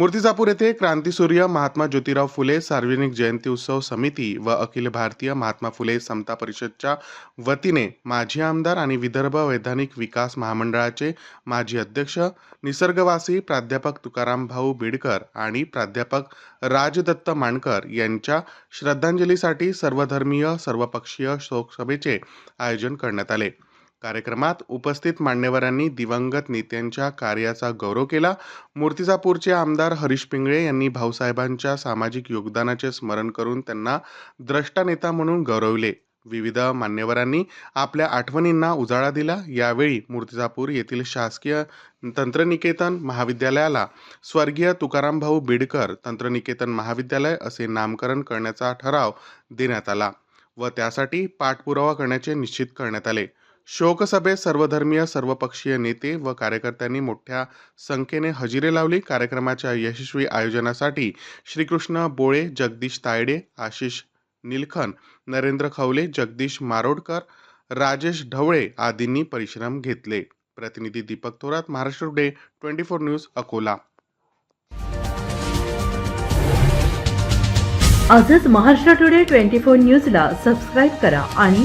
मूर्तिजापूर येथे क्रांतीसूर्य महात्मा ज्योतिराव फुले सार्वजनिक जयंती उत्सव समिती व अखिल भारतीय महात्मा फुले समता परिषदच्या वतीने माजी आमदार आणि विदर्भ वैधानिक विकास महामंडळाचे माजी अध्यक्ष निसर्गवासी प्राध्यापक तुकाराम भाऊ बिडकर आणि प्राध्यापक राजदत्त माणकर यांच्या श्रद्धांजलीसाठी सर्वधर्मीय सर्वपक्षीय शोकसभेचे आयोजन करण्यात आले. कार्यक्रमात उपस्थित मान्यवरांनी दिवंगत नेत्यांच्या कार्याचा गौरव केला. मूर्तिजापूरचे आमदार हरीश पिंगळे यांनी भाऊसाहेबांच्या सामाजिक योगदानाचे स्मरण करून त्यांना द्रष्टा नेता म्हणून गौरवले. विविध मान्यवरांनी आपल्या आठवणींना उजाळा दिला. यावेळी मूर्तिजापूर येथील शासकीय तंत्रनिकेतन महाविद्यालयाला स्वर्गीय तुकारामभाऊ बिडकर तंत्रनिकेतन महाविद्यालय असे नामकरण करण्याचा ठराव देण्यात आला व त्यासाठी पाठपुरावा करण्याचे निश्चित करण्यात आले. शोकसभेत सर्वधर्मीय सर्वपक्षीय नेते व कार्यकर्त्यांनी मोठ्या संख्येने हजेरी लावली. कार्यक्रमाच्या यशस्वी आयोजनासाठी श्रीकृष्ण बोळे जगदीश तायडे आशिष निलखन नरेंद्र खवले जगदीश मारोडकर राजेश ढवळे आदींनी परिश्रम घेतले. प्रतिनिधी Deepak Thorat Maharashtra day twenty four news Akola. आजच महाराष्ट्र टुडे ट्वेंटी फोर न्यूजला सबस्क्राईब करा आणि